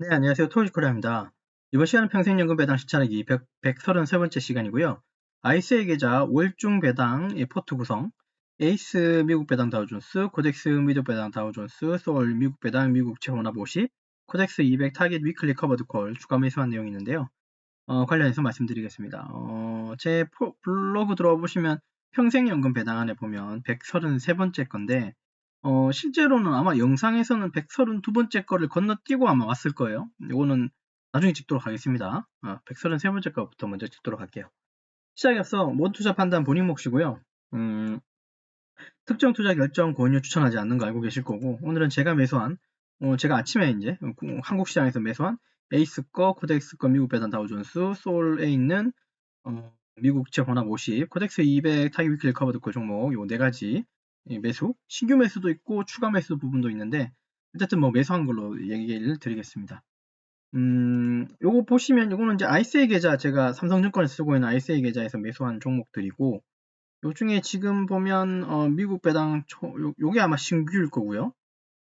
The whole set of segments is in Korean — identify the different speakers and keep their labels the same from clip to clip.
Speaker 1: 네, 안녕하세요. 토요지코리아입니다. 이번 시간은 평생연금 배당 시차내기 100, 133번째 시간이고요. 아이스의 계좌 월중 배당 포트 구성, 에이스 미국 배당 다우존스, 코덱스 미국 배당 다우존스, 소울 미국 배당 미국 채원합 50, 코덱스 200 타겟 위클리 커버드 콜 추가 매수한 내용이 있는데요. 어, 관련해서 말씀드리겠습니다. 어, 제 포, 블로그 들어와 보시면 평생연금 배당 안에 보면 133번째 건데 어, 실제로는 아마 영상에서는 132번째 거를 건너뛰고 아마 왔을 거예요. 이거는 나중에 찍도록 하겠습니다. 어, 133번째 거부터 먼저 찍도록 할게요. 시작해서 모든 투자 판단 본인 몫이고요. 음, 특정 투자 결정 권유 추천하지 않는 거 알고 계실 거고 오늘은 제가 매수한 어, 제가 아침에 이제 한국 시장에서 매수한 에이스 거, 코덱스 거, 미국 배당 다우존스, 소울에 있는 어, 미국채 혼합 50, 코덱스 200 타기 위클리 커버드 콜 종목 요 네 가지 매수, 신규 매수도 있고 추가 매수 부분도 있는데 어쨌든 뭐 매수한 걸로 얘기를 드리겠습니다. 음, 요거 보시면 요거는 이제 ICA 계좌 제가 삼성증권에 쓰고 있는 ICA 계좌에서 매수한 종목들이고 요 중에 지금 보면 어, 미국 배당 초, 요, 요게 아마 신규일 거고요.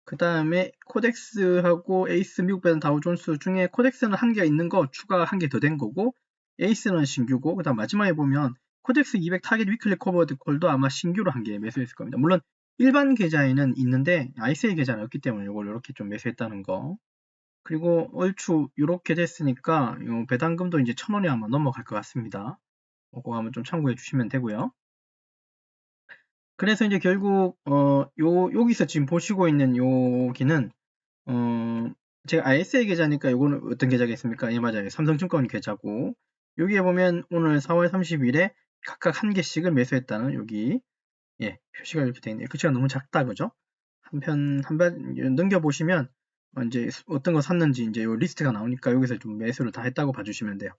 Speaker 1: 그 다음에 코덱스하고 에이스 미국 배당 다우존스 중에 코덱스는 한 개 있는 거 추가 한 개 더 된 거고 에이스는 신규고 그 다음 마지막에 보면 코덱스 200 타겟 위클리 커버드 콜도 아마 신규로 한 개 매수했을 겁니다. 물론 일반 계좌에는 있는데 ICA 계좌는 없기 때문에 이걸 이렇게 좀 매수했다는 거. 그리고 얼추 이렇게 됐으니까 배당금도 이제 천 원이 아마 넘어갈 것 같습니다. 그거 한번 좀 참고해 주시면 되고요. 그래서 이제 결국 어, 요 여기서 지금 보시고 있는 여기는 어, 제가 ISA 계좌니까 이거는 어떤 계좌겠습니까? 예 맞아요. 삼성증권 계좌고 여기에 보면 오늘 4월 30일에 각각 한 개씩을 매수했다는 여기 예, 표시가 이렇게 되어 있네요. 그치가 너무 작다 그죠? 한편 한번 넘겨 보시면 이제 어떤 거 샀는지 이제 요 리스트가 나오니까 여기서 좀 매수를 다 했다고 봐주시면 돼요.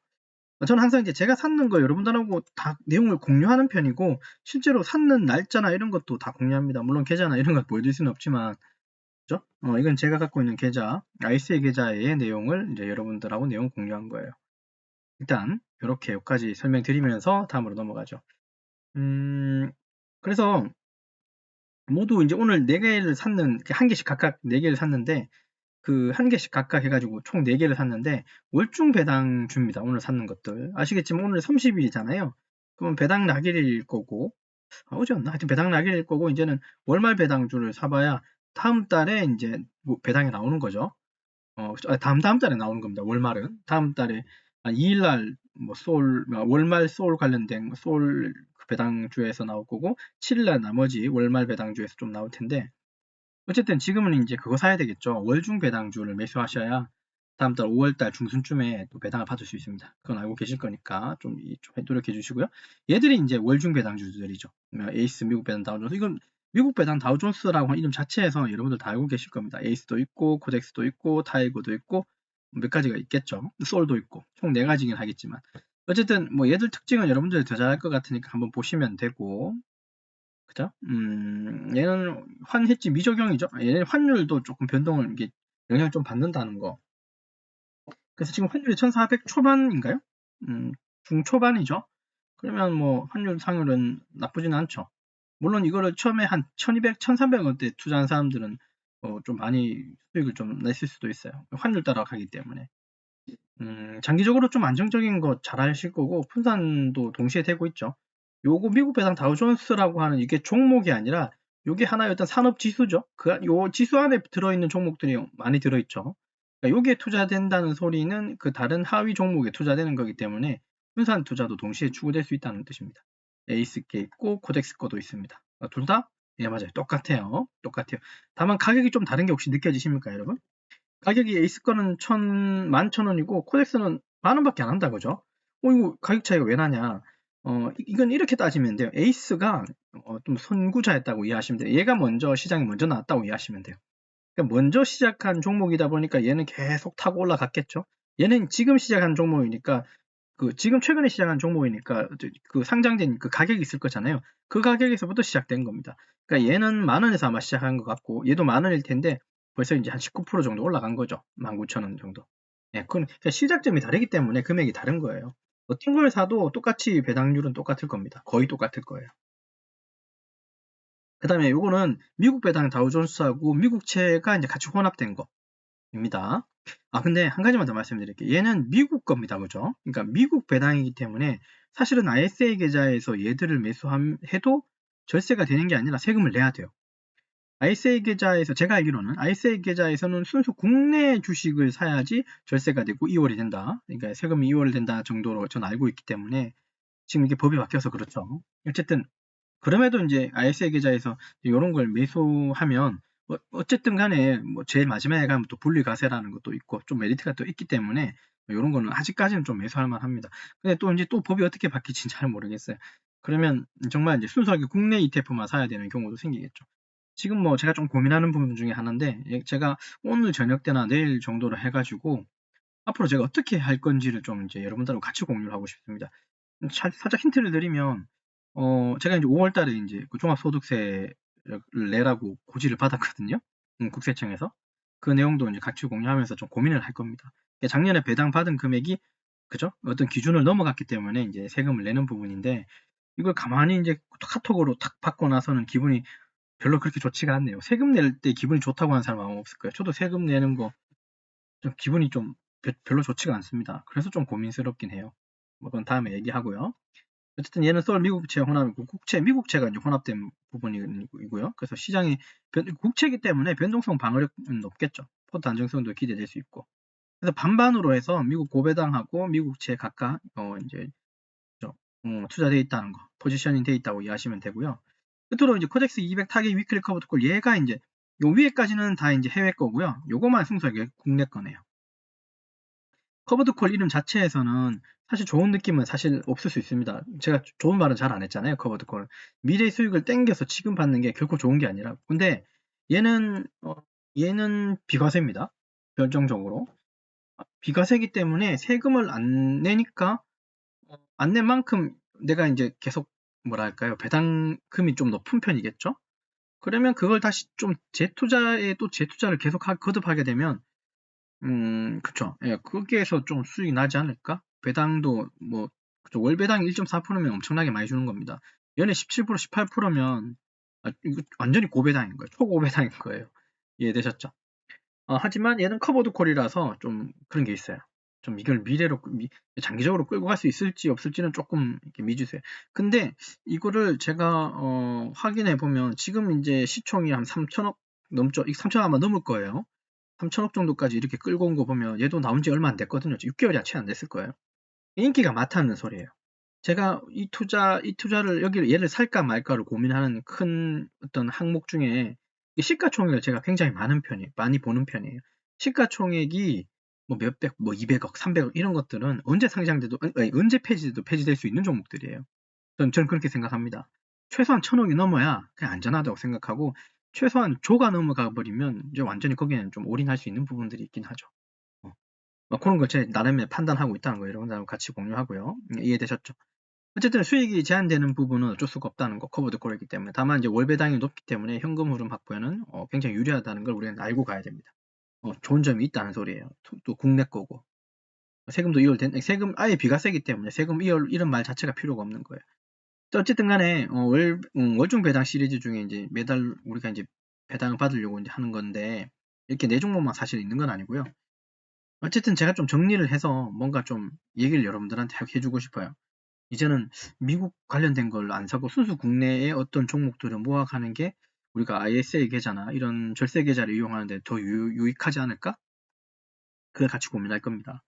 Speaker 1: 저는 항상 이제 제가 샀는 거 여러분들하고 다 내용을 공유하는 편이고 실제로 샀는 날짜나 이런 것도 다 공유합니다. 물론 계좌나 이런 거 보여드릴 수는 없지만 그죠? 어, 이건 제가 갖고 있는 계좌 아이스의 계좌의 내용을 이제 여러분들하고 내용 공유한 거예요. 일단 이렇게 여기까지 설명드리면서 다음으로 넘어가죠. 음, 그래서 모두 이제 오늘 4개를 샀는 한 개씩 각각 4개를 샀는데 그 한 개씩 각각 해가지고 총 4개를 샀는데 월중 배당 줍니다. 오늘 샀는 것들 아시겠지만 오늘 30일이잖아요. 그러면 배당 낙일일 거고 아, 어제였나? 하여튼 배당 낙일일 거고 이제는 월말 배당주를 사봐야 다음 달에 이제 뭐 배당이 나오는 거죠. 어, 아, 다음 다음 달에 나오는 겁니다. 월말은 다음 달에 2일날 뭐 소울 뭐 월말 소울 관련된 소울 배당주에서 나올 거고 7일날 나머지 월말 배당주에서 좀 나올 텐데 어쨌든 지금은 이제 그거 사야 되겠죠. 월중 배당주를 매수하셔야 다음 달 5월달 중순쯤에 또 배당을 받을 수 있습니다. 그건 알고 계실 거니까 좀, 좀 노력해 주시고요. 얘들이 이제 월중 배당주들이죠. 뭐 에이스 미국 배당 다우존스 이건 미국 배당 다우존스라고 하는 이름 자체에서 여러분들 다 알고 계실 겁니다. 에이스도 있고 코덱스도 있고 타이거도 있고 몇 가지가 있겠죠. 솔도 있고 총 네 가지긴 하겠지만 어쨌든 뭐 얘들 특징은 여러분들이 더 잘할 것 같으니까 한번 보시면 되고 그죠? 음, 얘는 환해지 미적용이죠. 얘는 환율도 조금 변동을 이게 영향을 좀 받는다는 거. 그래서 지금 환율이 1400 초반인가요? 음, 중초반이죠. 그러면 뭐 환율 상률은 나쁘진 않죠. 물론 이거를 처음에 한 1200, 1300원대 투자한 사람들은 어, 좀 많이 수익을 좀 냈을 수도 있어요. 환율 따라 가기 때문에. 음, 장기적으로 좀 안정적인 거잘 하실 거고 분산도 동시에 되고 있죠. 요거 미국 배당 다우존스라고 하는 이게 종목이 아니라 요게 하나의 어떤 산업 지수죠. 그, 요 지수 안에 들어있는 종목들이 많이 들어있죠. 그러니까 요게 투자된다는 소리는 그 다른 하위 종목에 투자되는 거기 때문에 분산 투자도 동시에 추구될 수 있다는 뜻입니다. 에이스 게 있고 코덱스 거도 있습니다. 그러니까 둘다 예, 맞아요. 똑같아요. 똑같아요. 다만 가격이 좀 다른 게 혹시 느껴지십니까, 여러분? 가격이 에이스 거는 천, 만 천 원이고, 코덱스는 만 원밖에 안 한다, 그죠? 어, 이거 가격 차이가 왜 나냐? 어, 이건 이렇게 따지면 돼요. 에이스가 어, 좀 선구자였다고 이해하시면 돼요. 얘가 먼저, 시장에 먼저 나왔다고 이해하시면 돼요. 그러니까 먼저 시작한 종목이다 보니까 얘는 계속 타고 올라갔겠죠? 얘는 지금 시작한 종목이니까 그 지금 최근에 시작한 종목이니까 그 상장된 그 가격이 있을 거잖아요. 그 가격에서부터 시작된 겁니다. 그러니까 얘는 만 원에서 아마 시작한 것 같고 얘도 만 원일 텐데 벌써 이제 한 19% 정도 올라간 거죠. 19,000원 정도. 예, 그건 그러니까 시작점이 다르기 때문에 금액이 다른 거예요. 어떤 걸 사도 똑같이 배당률은 똑같을 겁니다. 거의 똑같을 거예요. 그 다음에 이거는 미국 배당 다우존스하고 미국채가 이제 같이 혼합된 거입니다. 아 근데 한 가지만 더 말씀드릴게요. 얘는 미국 겁니다. 그죠? 그러니까 미국 배당이기 때문에 사실은 ISA 계좌에서 얘들을 매수해도 절세가 되는 게 아니라 세금을 내야 돼요. ISA 계좌에서 제가 알기로는 ISA 계좌에서는 순수 국내 주식을 사야지 절세가 되고 2월이 된다. 그러니까 세금이 2월 된다 정도로 저는 알고 있기 때문에 지금 이게 법이 바뀌어서 그렇죠. 어쨌든 그럼에도 이제 ISA 계좌에서 이런 걸 매수하면 뭐 어쨌든 간에 뭐 제일 마지막에 가면 또 분리과세라는 것도 있고 좀 메리트가 또 있기 때문에 이런 거는 아직까지는 좀 매수할 만합니다. 근데 또 이제 또 법이 어떻게 바뀔지는 잘 모르겠어요. 그러면 정말 이제 순수하게 국내 ETF만 사야 되는 경우도 생기겠죠. 지금 뭐 제가 좀 고민하는 부분 중에 하나인데 예, 제가 오늘 저녁 때나 내일 정도로 해가지고 앞으로 제가 어떻게 할 건지를 좀 이제 여러분들하고 같이 공유를 하고 싶습니다. 살짝 힌트를 드리면 어 제가 이제 5월 달에 이제 그 종합소득세를 내라고 고지를 받았거든요. 음, 국세청에서. 그 내용도 이제 같이 공유하면서 좀 고민을 할 겁니다. 작년에 배당 받은 금액이 그죠? 어떤 기준을 넘어갔기 때문에 이제 세금을 내는 부분인데 이걸 가만히 이제 카톡으로 탁 받고 나서는 기분이 별로 그렇게 좋지가 않네요. 세금 낼 때 기분이 좋다고 하는 사람 아마 없을 거예요. 저도 세금 내는 거 좀 기분이 좀 별로 좋지가 않습니다. 그래서 좀 고민스럽긴 해요. 뭐 그건 다음에 얘기하고요. 어쨌든 얘는 썰 미국채 혼합이고 국채 미국채가 이제 혼합된 부분이고요. 그래서 시장이 국채이기 때문에 변동성 방어력은 높겠죠. 포트 안정성도 기대될 수 있고. 그래서 반반으로 해서 미국 고배당하고 미국채 각각 어 이제 어, 투자되어 있다는 거, 포지셔닝 되어 있다고 이해하시면 되고요. 끝으로 이제 코덱스 200 타겟 위클리 커버드 콜 얘가 이제 요 위에까지는 다 이제 해외 거고요. 요거만 순수하게 국내 거네요. 커버드 콜 이름 자체에서는 사실 좋은 느낌은 사실 없을 수 있습니다. 제가 좋은 말은 잘 안 했잖아요. 커버드 콜. 미래 수익을 땡겨서 지금 받는 게 결코 좋은 게 아니라. 근데 얘는 어, 얘는 비과세입니다. 결정적으로. 비과세기 때문에 세금을 안 내니까 어, 안낸 만큼 내가 이제 계속 뭐랄까요 배당금이 좀 높은 편이겠죠. 그러면 그걸 다시 좀 재투자에 또 재투자를 계속 거듭하게 되면 음 그쵸 예 거기에서 좀 수익이 나지 않을까 배당도 뭐? 월 배당 1.4%면 엄청나게 많이 주는 겁니다 연에 17% 18%면 아, 이거 완전히 고배당인 거예요 초고배당인 거예요 이해되셨죠 어, 하지만 얘는 커버드 콜이라서 좀 그런 게 있어요 좀 이걸 미래로 미, 장기적으로 끌고 갈 수 있을지 없을지는 조금 미주세요. 근데 이거를 제가 어, 확인해 보면 지금 이제 시총이 한 3천억 넘죠. 3천억 아마 넘을 거예요. 3천억 정도까지 이렇게 끌고 온 거 보면 얘도 나온 지 얼마 안 됐거든요. 6개월이 채 안 됐을 거예요. 인기가 많다는 소리예요. 제가 이 투자, 이 투자를 여기를 얘를 살까 말까를 고민하는 큰 어떤 항목 중에 시가총액을 제가 굉장히 많은 편이에요. 많이 보는 편이에요. 시가총액이 뭐 몇백, 뭐 200억, 300억 이런 것들은 언제 상장돼도 아니, 언제 폐지돼도 폐지될 수 있는 종목들이에요. 전, 저는 그렇게 생각합니다. 최소한 천억이 넘어야 그냥 안전하다고 생각하고 최소한 조가 넘어가 버리면 이제 완전히 거기에는 좀 올인할 수 있는 부분들이 있긴 하죠. 어. 뭐 그런 걸 제 나름의 판단하고 있다는 거 이런 거 같이 공유하고요. 음, 이해되셨죠? 어쨌든 수익이 제한되는 부분은 어쩔 수가 없다는 거 커버드 콜이기 때문에 다만 이제 월배당이 높기 때문에 현금 흐름 확보에는 어, 굉장히 유리하다는 걸 우리는 알고 가야 됩니다. 어, 좋은 점이 있다는 소리예요. 또, 또 국내 거고. 세금도 2월 된, 세금 아예 비과세기 때문에 세금 2월 이런 말 자체가 필요가 없는 거예요. 어쨌든 간에 어, 월, 음, 월중 배당 시리즈 중에 이제 매달 우리가 이제 배당을 받으려고 이제 하는 건데 이렇게 네 종목만 사실 있는 건 아니고요. 어쨌든 제가 좀 정리를 해서 뭔가 좀 얘기를 여러분들한테 해주고 싶어요. 이제는 미국 관련된 걸 안 사고 순수 국내의 어떤 종목들을 모아가는 게 우리가 ISA 계좌나 이런 절세 계좌를 이용하는데 더 유, 익하지 않을까? 그걸 같이 고민할 겁니다.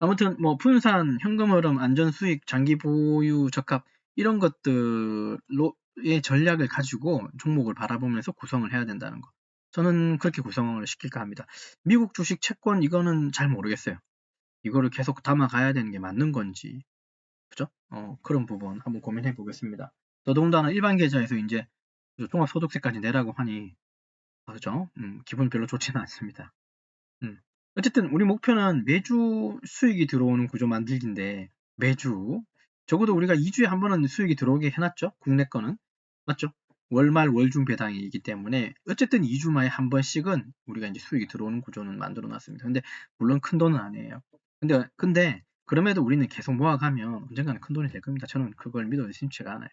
Speaker 1: 아무튼 뭐 분산, 현금 흐름, 안전 수익, 장기 보유 적합 이런 것들로의 전략을 가지고 종목을 바라보면서 구성을 해야 된다는 거. 저는 그렇게 구성을 시킬까 합니다. 미국 주식 채권 이거는 잘 모르겠어요. 이거를 계속 담아가야 되는 게 맞는 건지 그죠? 어, 그런 부분 한번 고민해 보겠습니다. 더더군다나 일반 계좌에서 이제 종합소득세까지 내라고 하니 아, 그죠? 음, 기분 별로 좋지는 않습니다. 음. 어쨌든 우리 목표는 매주 수익이 들어오는 구조 만들기인데 매주 적어도 우리가 2주에 한 번은 수익이 들어오게 해놨죠. 국내 거는 맞죠? 월말 월중 배당이기 때문에 어쨌든 2주마에 한 번씩은 우리가 이제 수익이 들어오는 구조는 만들어 놨습니다. 근데 물론 큰 돈은 아니에요. 근데 근데 그럼에도 우리는 계속 모아가면 언젠가는 큰 돈이 될 겁니다. 저는 그걸 믿어 의심치가 않아요.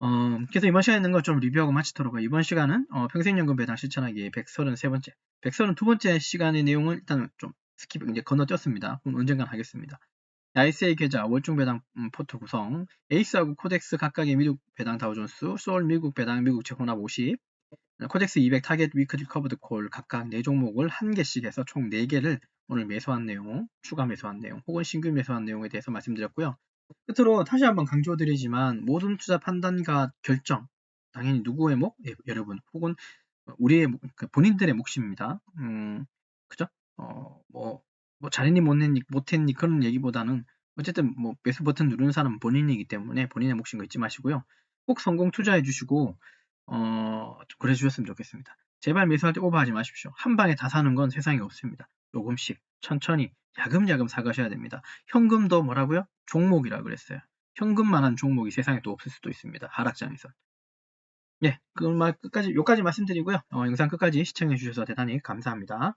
Speaker 1: 어, 그래서 이번 시간에 있는 걸 좀 리뷰하고 마치도록 하고 이번 시간은 어, 평생연금 배당 실천하기 133번째, 132번째 시간의 내용을 일단 좀 스킵 이제 건너뛰었습니다. 그럼 언젠간 하겠습니다. ICA 계좌, 월중 배당 음, 포트 구성, 에이스하고 코덱스 각각의 미국 배당 다우존스, 소울 미국 배당 미국채 혼합 50, 코덱스 200 타겟 위크리 커브드 콜 각각 4종목을 한 개씩 해서 총 4개를 오늘 매수한 내용, 추가 매수한 내용, 혹은 신규 매수한 내용에 대해서 말씀드렸고요. 끝으로 다시 한번 강조드리지만 모든 투자 판단과 결정, 당연히 누구의 목? 예, 여러분, 혹은 우리의 그 본인들의 몫입니다. 음, 그죠? 어, 뭐, 뭐 잘했니 못했니 못했니 그런 얘기보다는 어쨌든 뭐 매수 버튼 누르는 사람은 본인이기 때문에 본인의 몫인 거 잊지 마시고요. 꼭 성공 투자해 주시고 어, 그래 주셨으면 좋겠습니다. 제발 매수할 때 오버하지 마십시오. 한 방에 다 사는 건 세상에 없습니다. 조금씩 천천히 야금야금 사가셔야 됩니다. 현금도 뭐라고요? 종목이라 그랬어요. 현금만한 종목이 세상에 또 없을 수도 있습니다. 하락장에서. 예, 그말 끝까지 요까지 말씀드리고요. 어, 영상 끝까지 시청해 주셔서 대단히 감사합니다.